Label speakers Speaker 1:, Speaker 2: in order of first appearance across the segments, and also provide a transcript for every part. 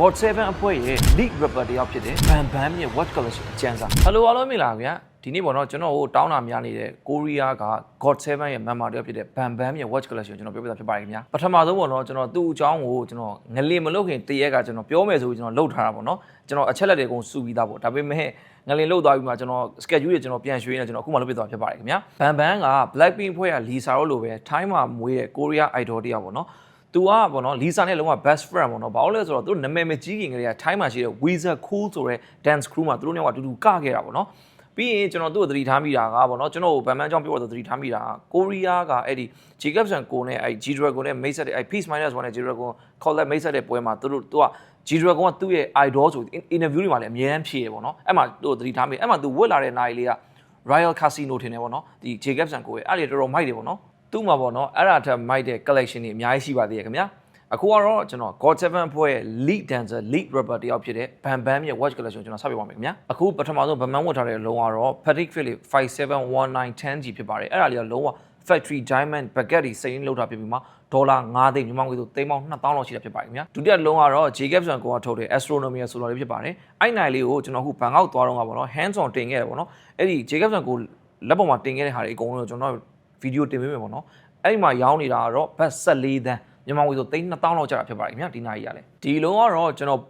Speaker 1: God 7အဖွဲ့ရဲ့ lead rapper တယောက်ဖြစ်တဲ့ Bam Bam ရဲ့ watch collection အကျန်းစာ Hello အားလုံးမင်္ဂလာပါဗျာဒီနေ့ပေါ့နော်ကျွန်တော်ဟိုတောင်းတာများနေတဲ့ကိုရီးယားက God 7ရဲ့ member တယောက်ဖြစ်တဲ့ Bam Bam ရဲ့ watch collection ကိုကျွန်တော်ပြောပြတာဖြစ်ပါတယ်ခင်ဗျာပထမဆုံးပေါ့နော်ကျွန်တော်သူ့အကြောင်းကိုကျွန်တော်ငလင်မလုပ်ခင်တရက်ကကျွန်တော်ပြောမယ်ဆိုပြီးကျွန်တော်လုပ်ထားတာပေါ့နော်ကျွန်တော်အချက်လက်တွေအကုန်စုပြီးသားပေါ့ဒါပေမဲ့ငလင်လုတ်သွားပြီးမှကျွန်တော် schedule တွေကျွန်တော်ပြန်ရွှေ့နေကျွန်တော်အခုမှလုပ်ပြသွားဖြစ်ပါတယ်ခင်ဗျာ Bam Bam က Blackpink ဖွဲ့က Lisa တို့လိုပဲ Thai မှာမွေးတဲ့ကိုရီးယား idol တယောက်ပေါ့နော် သူကပေါ့နော်လီဆာနဲ့လုံးဝ best friend ပေါ့နော်ဘာလို့လဲဆိုတော့သူတို့နာမည်မကြီးခင်ကလေးကထိုင်းမှာရှိတဲ့ Weezer Cool ဆိုတဲ့ dance crew မှာသူတို့နဲ့ကအတူတူကခဲ့တာပေါ့နော်ပြီးရင်ကျွန်တော်သူ့ကိုသတိထားမိတာကပေါ့နော်ကျွန်တော်ဗန်မန်ကြောင့်ပြောတော့သတိထားမိတာကကိုရီးယားကအဲ့ဒီ Jacobson ကိုနဲ့အဲ့ G Dragon နဲ့ Mate ဆက်တဲ့အဲ့ Peace Minus 1နဲ့ G Dragon collab Mate ဆက်တဲ့ပွဲမှာသူတို့သူက G Dragon ကသူ့ရဲ့ idol ဆို interview တွေမှာလည်းအများကြီးဖြေရပေါ့နော်အဲ့မှာသူ့ကိုသတိထားမိအဲ့မှာသူဝတ်လာတဲ့နိုင်လေးက Royal Casino ထင်တယ်ပေါ့နော်ဒီ Jacobson ကိုရဲ့အဲ့ဒီတော်တော်မိုက်တယ်ပေါ့နော် သူ့မှာပေါ့နော်အဲ့ဒါထက်မိုက်တဲ့ collection တွေအများကြီးရှိပါသေးတယ်ခင်ဗျာအခုကတော့ကျွန်တော် God 7ဖွဲ့ရဲ့ lead dancer lead rapper တယောက်ဖြစ်တဲ့ Bam Bam ရဲ့ watch collection ကိုကျွန်တော်ဆက်ပြပါမယ်ခင်ဗျာအခုပထမဆုံး Bam Bam ဝတ်ထားတဲ့အလုံးကတော့ Patek Philippe 571910G ဖြစ်ပါတယ်အဲ့ဒါလေးကလုံးဝ factory diamond baguette တွေစိမ့်လောက်တာဖြစ်ပြီးမှဒေါ်လာ9သိန်းမြန်မာငွေဆိုသိန်းပေါင်း2000လောက်ရှိတာဖြစ်ပါတယ်ခင်ဗျာဒုတိယလုံးကတော့ Jacob ဆန်ကိုကထုတ်တဲ့ astronomy ဆိုလာလေးဖြစ်ပါတယ်အဲ့နိုင်လေးကိုကျွန်တော်အခုဘန်ကောက်သွားတော့ကပေါ့နော် hands on တင်ခဲ့တယ်ပေါ့နော်အဲ့ဒီ Jacob ဆန်ကိုလက်ပေါ်မှာတင်ခဲ့တဲ့ဟာတွေအကုန်လုံးကျွန်တော် ဗီဒီယိုတင်ပေးမယ်ပေါ့နော်အဲ့ဒီမှာရောင်းနေတာကတော့ဘတ်14သန်းမြန်မာငွေဆိုသိန်း2000လောက်ကျတာဖြစ်ပါတယ်ခင်ဗျာဒီနားကြီးရလဲဒီလုံးကတော့ကျွန်တော်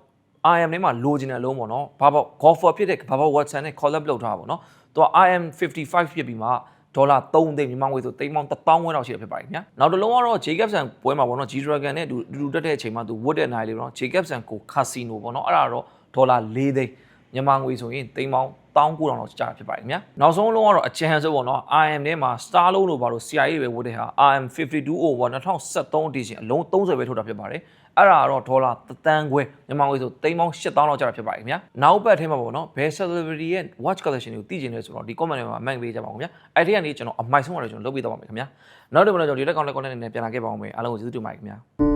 Speaker 1: IM ထဲမှာလိုချင်တဲ့အလုံးပေါ့နော်ဘာပေါ့ golfer ဖြစ်တဲ့ဘာပေါ့ Watson နဲ့ collab လုပ်ထားတာပေါ့နော်သူက IM 55ဖြစ်ပြီးမှဒေါ်လာ3သိန်းမြန်မာငွေဆိုသိန်းပေါင်း1000ဝန်းလောက်ရှိတယ်ဖြစ်ပါတယ်ခင်ဗျာနောက်တစ်လုံးကတော့ Jacobson ပွဲမှာပေါ့နော် G Dragon နဲ့အတူတူတက်တဲ့အချိန်မှာသူဝတ်တဲ့နိုင်လေးပေါ့နော် Jacobson ကို Casino ပေါ့နော်အဲ့ဒါတော့ဒေါ်လာ4သိန်း မြန်မာငွေဆိုရင်သိန်းပေါင်း1900လောက်ကျတာဖြစ်ပါတယ်ခင်ဗျာနောက်ဆုံးလုံးကတော့အချမ်းဆုံးပေါ့နော် IM ထဲမှာ Star လုံးလို့ပါလို့ CIA ပဲဝတ်တဲ့ဟာ IM 5201 2013 edition အလုံး30ပဲထုတ်တာဖြစ်ပါတယ်အဲ့ဒါကတော့ဒေါ်လာ3တန်းခွဲမြန်မာငွေဆိုသိန်းပေါင်း8000လောက်ကျတာဖြစ်ပါတယ်ခင်ဗျာနောက်ပတ်ထဲမှာပေါ့နော်ဘယ် celebrity ရဲ့ watch collection ကိုသိကျင်လဲဆိုတော့ဒီ comment ထဲမှာ man ပေးကြပါဦးခင်ဗျာအဲ့ဒီကနေကျွန်တော်အမိုက်ဆုံးကတော့ကျွန်တော်လုပ်ပေးတော့ပါမယ်ခင်ဗျာနောက်တစ်ပတ်တော့ကျွန်တော်ဒီလက်ကောင်လက်ကောင်နဲ့ပြန်လာခဲ့ပါအောင်မယ်အားလုံးကိုကျေးဇူးတင်ပါတယ်ခင်ဗျာ